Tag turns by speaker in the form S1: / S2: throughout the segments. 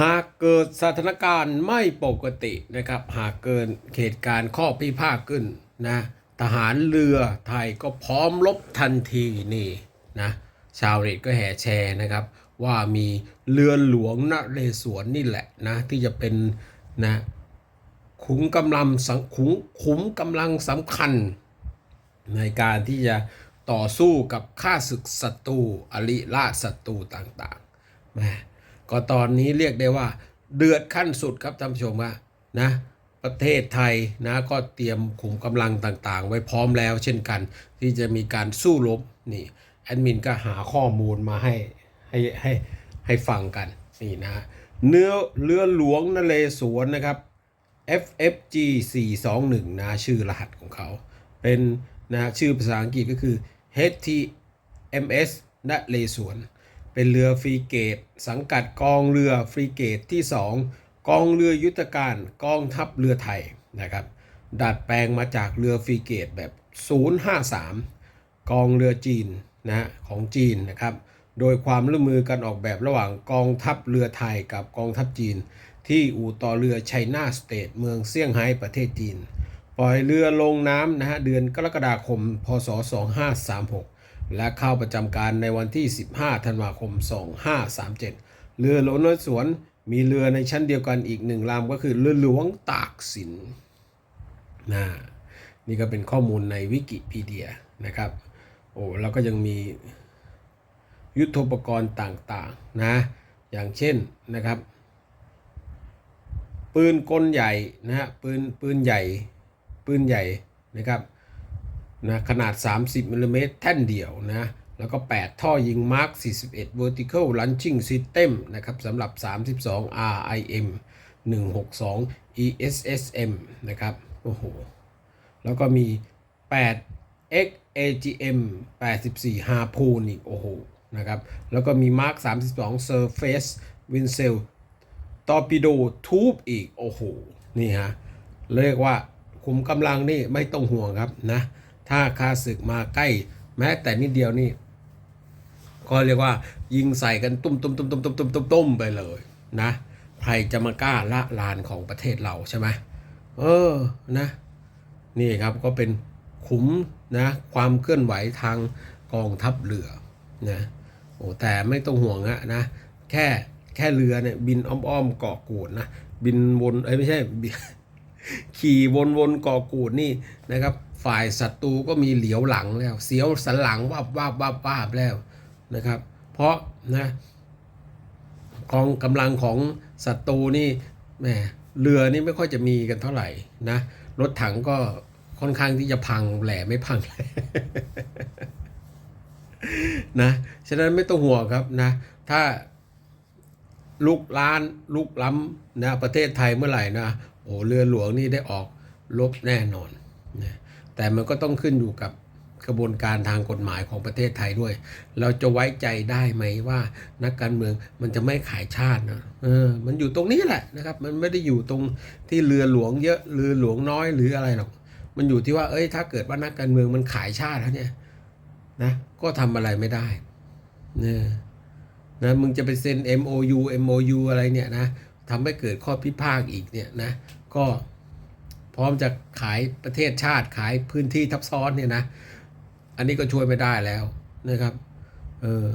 S1: หากเกิดสถานการณ์ไม่ปกตินะครับ หากเกิดเหตุการณ์ข้อพิพาทขึ้นนะทหารเรือไทยก็พร้อมรบทันทีนี่นะชาวเน็ตก็แห่แชร์นะครับ ว่ามีเรือหลวงนเรศวรนี่แหละนะที่จะเป็นนะขุมกำลังสังขุมขุมกำลังสำคัญ ในการที่จะต่อสู้กับข้าศึกศัตรูอริราชศัตรูต่างๆแม ก็ตอนนี้เรียกได้ว่า เดือดขั้นสุดครับท่านผู้ชมว่านะประเทศไทยนะก็เตรียมขุมกำลังต่างๆ ไว้พร้อมแล้ว เช่นกัน ที่จะมีการสู้รบนี่แอดมินก็หาข้อมูลมาให้ให้ให้ให้ฟังกันนี่นะเนื้อเรือหลวงนเรศวรนะครับ FFG 421นะชื่อรหัสของเขา เป็นนะชื่อภาษาอังกฤษก็คือ HTMS นเรศวร เป็นเรือฟรีเกต สังกัดกองเรือฟรีเกตที่ 2 กองเรือยุทธการกองทัพเรือไทยนะครับดัดแปลงมาจากเรือฟรีเกตแบบ 053 กองเรือจีนนะของจีนนะครับโดยความร่วมมือกันออกแบบระหว่างกองทัพเรือไทยกับกองทัพจีน ที่อู่ต่อเรือไชน่าสเตทเมืองเซี่ยงไฮ้ประเทศจีน ปล่อยเรือลงน้ำนะฮะเดือนกรกฎาคม พศ 2536 และเข้าประจำการในวันที่ 15 ธันวาคม 2537 เรือหลวงนเรศวรมีเรือในชั้นเดียวกันอีกหนึ่งลำก็คือเรือหลวงตากสินนะนี่ก็เป็นข้อมูลในวิกิพีเดียนะครับ โอ้แล้วก็ยังมียุทโธปกรณ์ต่างๆนะอย่างเช่นนะครับ ปืนกลใหญ่นะฮะปืนปืนใหญ่ปืนใหญ่นะครับ นะขนาด 30มิลลิเมตรแท่นเดียวนะแล้วก็ 8 ท่อยิง Mark 41 Vertical Launching System นะครับสำหรับ 32 RIM 162 ESSM นะครับโอ้โหแล้วก็มี 8 XAGM 84 Harpoon อีกโอ้โหนะครับแล้วก็มี Mark 32 Surface w i n s e l ตอร์ปิโดทูบอีก โอ้โห นี่ฮะ เรียกว่าขุมกำลังนี่ไม่ต้องห่วงครับนะ ถ้าคาศึกมาใกล้แม้แต่นิดเดียวนี่ก็เรียกว่ายิงใส่กันตุ้มตุ้มตุ้มตุ้มตุ้มตุ้มตุ้มตุ้มไปเลยนะใครจะมากล้าละลานของประเทศเราใช่ไหมเออนะนี่ครับก็เป็นขุมนะความเคลื่อนไหวทางกองทัพเรือนะโอ้แต่ไม่ต้องห่วงอะนะแค่แค่เรือเนี่ยบินอ้อมๆเกาะกูดนะบินวนเอ้ยไม่ใช่ ขี่วนๆกาะกูดนี่นะครับ ฝ่ายศัตรูก็มีเหลียวหลังแล้ว เสียวสันหลังวับวับวับวับแล้วนะครับ เพราะนะกองกำลังของศัตรูนี่แหมเรือนี่ไม่ค่อยจะมีกันเท่าไหร่นะรถถังก็ค่อนข้างที่จะพังแหล่ไม่พังนะฉะนั้นไม่ต้องห่วงครับนะ ถ้าลุกล้านลุกล้ำนะประเทศไทยเมื่อไหร่นะ โอ้เรือหลวงนี่ได้ออกรบแน่นอนนะแต่มันก็ต้องขึ้นอยู่กับกระบวนการทางกฎหมายของประเทศไทยด้วย เราจะไว้ใจได้ไหมว่า นักการเมืองมันจะไม่ขายชาตินะเออ มันอยู่ตรงนี้แหละนะครับ มันไม่ได้อยู่ตรงที่เรือหลวงเยอะเรือหลวงน้อยหรืออะไรหรอก มันอยู่ที่ว่าเอ้ยถ้าเกิดว่านักการเมืองมันขายชาติแล้วเนี่ยนะก็ทำอะไรไม่ได้เนี่ยนะมึงจะไปเซ็น MOU MOU อะไรเนี่ยนะ ทำให้เกิดข้อพิพาทอีกเนี่ยนะก็พร้อมจะขายประเทศชาติขายพื้นที่ทับซ้อนเนี่ยนะ อันนี้ก็ช่วยไม่ได้แล้วนะครับเออ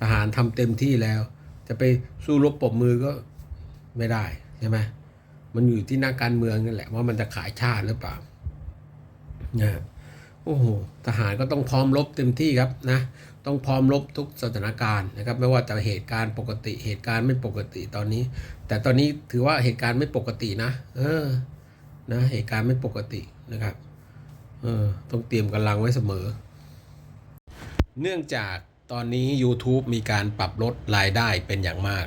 S1: ทหารทำเต็มที่แล้ว จะไปสู้รบปรบมือก็ไม่ได้ใช่ไหมมันอยู่ที่นักการเมืองนั่นแหละว่ามันจะขายชาติหรือเปล่านะ โอ้โหทหารก็ต้องพร้อมรบเต็มที่ครับนะต้องพร้อมรบทุกสถานการณ์นะครับ ไม่ว่าจะเหตุการณ์ปกติเหตุการณ์ไม่ปกติตอนนี้ แต่ตอนนี้ถือว่าเหตุการณ์ไม่ปกตินะ เออนะเหตุการณ์ไม่ปกตินะครับเออต้องเตรียมกำลังไว้เสมอ เนื่องจากตอนนี้ YouTube มีการปรับลดรายได้เป็นอย่างมาก